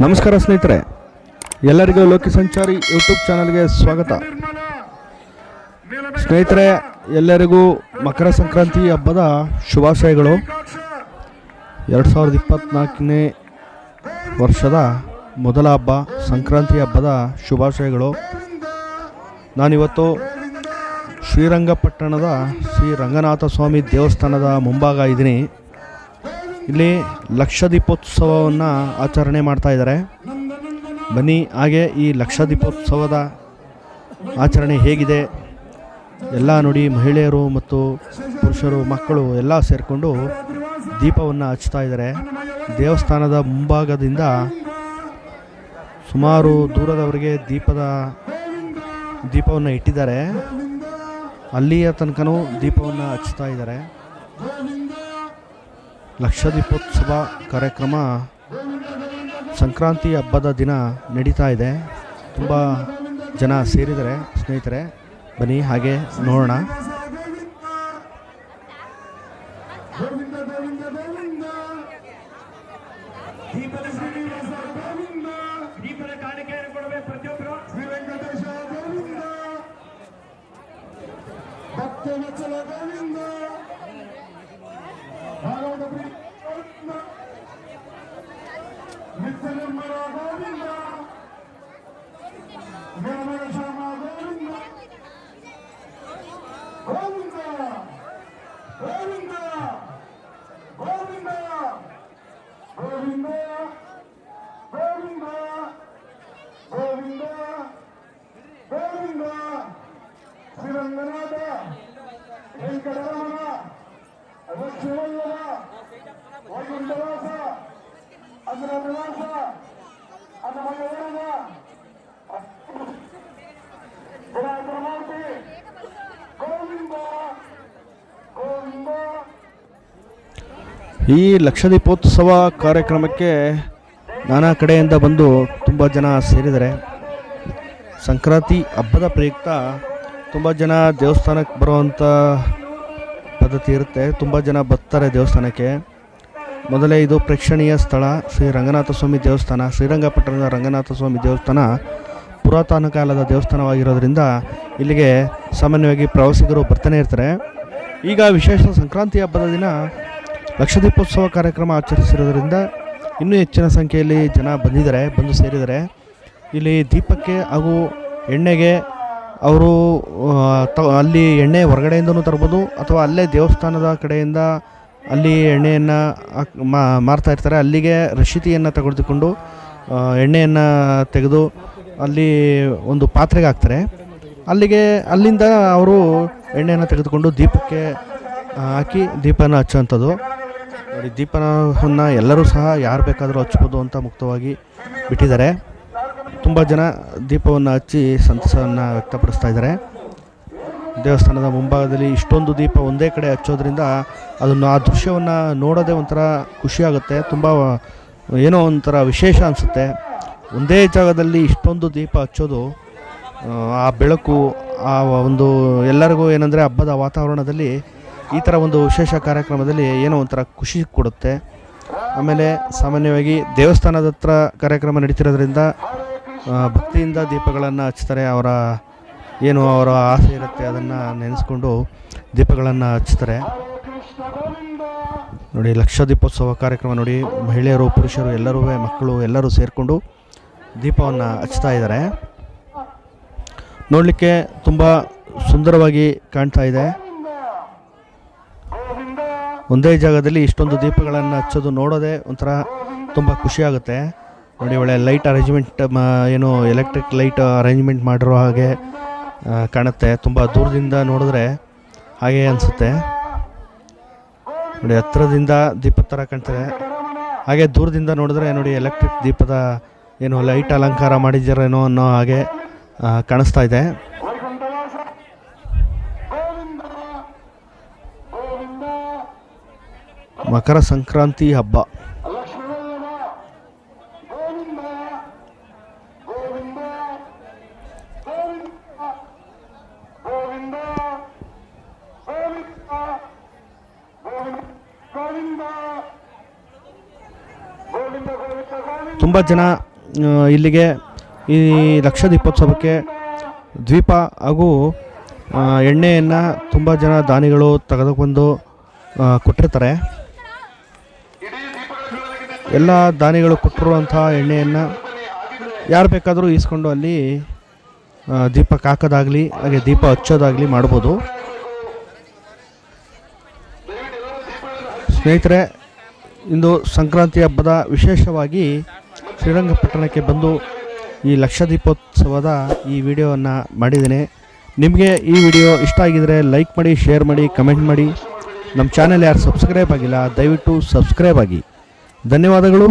ನಮಸ್ಕಾರ ಸ್ನೇಹಿತರೆ. ಎಲ್ಲರಿಗೂ ಲೋಕಿ ಸಂಚಾರಿ ಯೂಟ್ಯೂಬ್ ಚಾನಲ್ಗೆ ಸ್ವಾಗತ. ಸ್ನೇಹಿತರೆ, ಎಲ್ಲರಿಗೂ ಮಕರ ಸಂಕ್ರಾಂತಿ ಹಬ್ಬದ ಶುಭಾಶಯಗಳು. ಎರಡು ಸಾವಿರದ ಇಪ್ಪತ್ತ್ನಾಲ್ಕನೇ ವರ್ಷದ ಮೊದಲ ಹಬ್ಬ, ಸಂಕ್ರಾಂತಿ ಹಬ್ಬದ ಶುಭಾಶಯಗಳು. ನಾನಿವತ್ತು ಶ್ರೀರಂಗಪಟ್ಟಣದ ಶ್ರೀ ರಂಗನಾಥ ಸ್ವಾಮಿ ದೇವಸ್ಥಾನದ ಮುಂಭಾಗ ಇದ್ದೀನಿ. ಇಲ್ಲಿ ಲಕ್ಷ ದೀಪೋತ್ಸವವನ್ನು ಆಚರಣೆ ಮಾಡ್ತಾ ಇದ್ದಾರೆ. ಬನ್ನಿ, ಹಾಗೆ ಈ ಲಕ್ಷ ದೀಪೋತ್ಸವದ ಆಚರಣೆ ಹೇಗಿದೆ? ಎಲ್ಲ ನೋಡಿ ಮಹಿಳೆಯರು ಮತ್ತು ಪುರುಷರು, ಮಕ್ಕಳು ಎಲ್ಲ ಸೇರಿಕೊಂಡು ದೀಪವನ್ನು ಹಚ್ತಾ ಇದ್ದಾರೆ. ದೇವಸ್ಥಾನದ ಮುಂಭಾಗದಿಂದ ಸುಮಾರು ದೂರದವರೆಗೆ ದೀಪದ ದೀಪವನ್ನು ಇಟ್ಟಿದ್ದಾರೆ. ಅಲ್ಲಿಯ ತನಕನೂ ದೀಪವನ್ನು ಹಚ್ತಾ ಇದ್ದಾರೆ. ಲಕ್ಷ ದೀಪೋತ್ಸವ ಕಾರ್ಯಕ್ರಮ ಸಂಕ್ರಾಂತಿ ಹಬ್ಬದ ದಿನ ನಡೀತಾ ಇದೆ. ತುಂಬ ಜನ ಸೇರಿದ್ದಾರೆ, ಸ್ನೇಹಿತರೆ. ಬನ್ನಿ, ಹಾಗೆ ನೋಡೋಣ. ಪ್ರತಿಯೊಬ್ಬರು ಗೋವಿಂದ ನಿತ್ಯ ನಿರ್ಮಲ ಗೋವಿಂದ ನಿರ್ಮಲ ಶ್ಯಾಮ ಗೋವಿಂದ ಗೋವಿಂದ ಗೋವಿಂದ ಗೋವಿಂದ ಗೋವಿಂದ ಗೋವಿಂದ ಗೋವಿಂದ ಗೋವಿಂದ ಶ್ರೀರಂಗನಾಥ ವೈಕುಂಠವಾಸ ಅಗ್ರ ನಿವಾಸ ವಿರಾಜಮೂರ್ತಿ ಗೋವಿಂದ ಗೋವಿಂದ ಈ ಲಕ್ಷದೀಪೋತ್ಸವ ಕಾರ್ಯಕ್ರಮಕ್ಕೆ ನಾನಾ ಕಡೆಯಿಂದ ಬಂದು ತುಂಬ ಜನ ಸೇರಿದ್ದಾರೆ ಸಂಕ್ರಾಂತಿ ಹಬ್ಬದ ಪ್ರಯುಕ್ತ ತುಂಬ ಜನ ದೇವಸ್ಥಾನಕ್ಕೆ ಬರುವಂಥ ಪದ್ಧತಿ ಇರುತ್ತೆ. ತುಂಬ ಜನ ಬರ್ತಾರೆ ದೇವಸ್ಥಾನಕ್ಕೆ. ಮೊದಲೇ ಇದು ಪ್ರೇಕ್ಷಣೀಯ ಸ್ಥಳ. ಶ್ರೀ ರಂಗನಾಥ ಸ್ವಾಮಿ ದೇವಸ್ಥಾನ. ಶ್ರೀರಂಗಪಟ್ಟಣದ ರಂಗನಾಥ ಸ್ವಾಮಿ ದೇವಸ್ಥಾನ ಪುರಾತನ ಕಾಲದ ದೇವಸ್ಥಾನವಾಗಿರೋದ್ರಿಂದ ಇಲ್ಲಿಗೆ ಸಾಮಾನ್ಯವಾಗಿ ಪ್ರವಾಸಿಗರು ಬರ್ತಾನೆ ಇರ್ತಾರೆ. ಈಗ ವಿಶೇಷ ಸಂಕ್ರಾಂತಿ ಹಬ್ಬದ ದಿನ ಲಕ್ಷದೀಪೋತ್ಸವ ಕಾರ್ಯಕ್ರಮ ಆಚರಿಸಿರೋದ್ರಿಂದ ಇನ್ನೂ ಹೆಚ್ಚಿನ ಸಂಖ್ಯೆಯಲ್ಲಿ ಜನ ಬಂದಿದ್ದಾರೆ, ಬಂದು ಸೇರಿದ್ದಾರೆ. ಇಲ್ಲಿ ದೀಪಕ್ಕೆ ಹಾಗೂ ಎಣ್ಣೆಗೆ ಅವರು ತ, ಅಲ್ಲಿ ಎಣ್ಣೆ ಹೊರಗಡೆಯಿಂದನೂ ತರ್ಬೋದು ಅಥವಾ ಅಲ್ಲೇ ದೇವಸ್ಥಾನದ ಕಡೆಯಿಂದ ಅಲ್ಲಿ ಎಣ್ಣೆಯನ್ನು ಮಾರ್ತಾ ಇರ್ತಾರೆ. ಅಲ್ಲಿಗೆ ರಶೀತಿಯನ್ನು ತೆಗೆದುಕೊಂಡು ಎಣ್ಣೆಯನ್ನು ತೆಗೆದು ಅಲ್ಲಿ ಒಂದು ಪಾತ್ರೆಗೆ ಹಾಕ್ತಾರೆ. ಅಲ್ಲಿಗೆ, ಅಲ್ಲಿಂದ ಅವರು ಎಣ್ಣೆಯನ್ನು ತೆಗೆದುಕೊಂಡು ದೀಪಕ್ಕೆ ಹಾಕಿ ದೀಪನ ಹಚ್ಚುವಂಥದ್ದು. ನೋಡಿ ದೀಪವನ್ನು ಎಲ್ಲರೂ ಸಹ ಯಾರು ಬೇಕಾದರೂ ಹಚ್ಬೋದು ಅಂತ ಮುಕ್ತವಾಗಿ ಬಿಟ್ಟಿದ್ದಾರೆ. ತುಂಬ ಜನ ದೀಪವನ್ನು ಹಚ್ಚಿ ಸಂತಸವನ್ನು ವ್ಯಕ್ತಪಡಿಸ್ತಾ ಇದ್ದಾರೆ. ದೇವಸ್ಥಾನದ ಮುಂಭಾಗದಲ್ಲಿ ಇಷ್ಟೊಂದು ದೀಪ ಒಂದೇ ಕಡೆ ಹಚ್ಚೋದ್ರಿಂದ ಅದನ್ನು ಆ ದೃಶ್ಯವನ್ನು ನೋಡೋದೇ ಒಂಥರ ಖುಷಿಯಾಗುತ್ತೆ. ತುಂಬ ಏನೋ ಒಂಥರ ವಿಶೇಷ ಅನಿಸುತ್ತೆ. ಒಂದೇ ಜಾಗದಲ್ಲಿ ಇಷ್ಟೊಂದು ದೀಪ ಹಚ್ಚೋದು ಆ, ಬೆಳಕು ಆ ಒಂದು ಎಲ್ಲರಿಗೂ ಏನಂದರೆ ಹಬ್ಬದ ವಾತಾವರಣದಲ್ಲಿ ಈ ಥರ ಒಂದು ವಿಶೇಷ ಕಾರ್ಯಕ್ರಮದಲ್ಲಿ ಏನೋ ಒಂಥರ ಖುಷಿ ಕೊಡುತ್ತೆ. ಆಮೇಲೆ ಸಾಮಾನ್ಯವಾಗಿ ದೇವಸ್ಥಾನದ ಹತ್ರ ಕಾರ್ಯಕ್ರಮ ನಡೀತಿರೋದ್ರಿಂದ ಭಕ್ತಿಯಿಂದ ದೀಪಗಳನ್ನು ಹಚ್ತಾರೆ, ಅವರ ಏನು ಅವರ ಆಸೆ ಇರುತ್ತೆ ಅದನ್ನು ನೆನೆಸ್ಕೊಂಡು ದೀಪಗಳನ್ನು ಹಚ್ತಾರೆ. ನೋಡಿ ಲಕ್ಷ ದೀಪೋತ್ಸವ ಕಾರ್ಯಕ್ರಮ ನೋಡಿ, ಮಹಿಳೆಯರು, ಪುರುಷರು, ಎಲ್ಲರೂ, ಮಕ್ಕಳು, ಎಲ್ಲರೂ ಸೇರಿಕೊಂಡು ದೀಪವನ್ನು ಹಚ್ತಾ ಇದ್ದಾರೆ. ನೋಡಲಿಕ್ಕೆ ತುಂಬ ಸುಂದರವಾಗಿ ಕಾಣ್ತಾ ಇದೆ. ಒಂದೇ ಜಾಗದಲ್ಲಿ ಇಷ್ಟೊಂದು ದೀಪಗಳನ್ನು ಹಚ್ಚೋದು ನೋಡೋದೇ ಒಂಥರ ತುಂಬ ಖುಷಿಯಾಗುತ್ತೆ. ನೋಡಿ, ಒಳ್ಳೆ ಲೈಟ್ ಅರೇಂಜ್ಮೆಂಟ್ ಏನು ಎಲೆಕ್ಟ್ರಿಕ್ ಲೈಟ್ ಅರೇಂಜ್ಮೆಂಟ್ ಮಾಡಿರೋ ಹಾಗೆ ಕಾಣುತ್ತೆ. ತುಂಬ ದೂರದಿಂದ ನೋಡಿದ್ರೆ ಹಾಗೆ ಅನಿಸುತ್ತೆ. ನೋಡಿ ಹತ್ತಿರದಿಂದ ದೀಪದ ಥರ ಕಾಣ್ತದೆ. ಹಾಗೆ ದೂರದಿಂದ ನೋಡಿದ್ರೆ ನೋಡಿ ಎಲೆಕ್ಟ್ರಿಕ್ ದೀಪದ ಏನು ಲೈಟ್ ಅಲಂಕಾರ ಮಾಡಿದ್ದಾರೇನೋ ಅನ್ನೋ ಹಾಗೆ ಕಾಣಿಸ್ತಾ ಇದೆ. ಮಕರ ಸಂಕ್ರಾಂತಿ ಹಬ್ಬ. ತುಂಬ ಜನ ಇಲ್ಲಿಗೆ ಈ ಲಕ್ಷ ದೀಪೋತ್ಸವಕ್ಕೆ ದ್ವೀಪ ಹಾಗೂ ಎಣ್ಣೆಯನ್ನು ತುಂಬ ಜನ ದಾನಿಗಳು ತೆಗೆದುಕೊಂಡು ಕೊಟ್ಟಿರ್ತಾರೆ. ಎಲ್ಲ ದಾನಿಗಳು ಕೊಟ್ಟಿರುವಂಥ ಎಣ್ಣೆಯನ್ನು ಯಾರು ಬೇಕಾದರೂ ಈಸ್ಕೊಂಡು ಅಲ್ಲಿ ದೀಪಕ್ಕೆ ಹಾಕೋದಾಗಲಿ ಹಾಗೆ ದೀಪ ಹಚ್ಚೋದಾಗಲಿ ಮಾಡ್ಬೋದು. ಸ್ನೇಹಿತರೆ, ಇಂದು ಸಂಕ್ರಾಂತಿ ಹಬ್ಬದ ವಿಶೇಷವಾಗಿ ಶ್ರೀರಂಗಪಟ್ಟಣಕ್ಕೆ ಬಂದು ಈ ಲಕ್ಷ ದೀಪೋತ್ಸವದ ಈ ವಿಡಿಯೋವನ್ನು ಮಾಡಿದ್ದೇನೆ. ನಿಮಗೆ ಈ ವಿಡಿಯೋ ಇಷ್ಟ ಆಗಿದರೆ ಲೈಕ್ ಮಾಡಿ, ಶೇರ್ ಮಾಡಿ, ಕಮೆಂಟ್ ಮಾಡಿ. ನಮ್ಮ ಚಾನೆಲ್ ಯಾರು ಸಬ್ಸ್ಕ್ರೈಬ್ ಆಗಿಲ್ಲ, ದಯವಿಟ್ಟು ಸಬ್ಸ್ಕ್ರೈಬ್ ಆಗಿ. ಧನ್ಯವಾದಗಳು.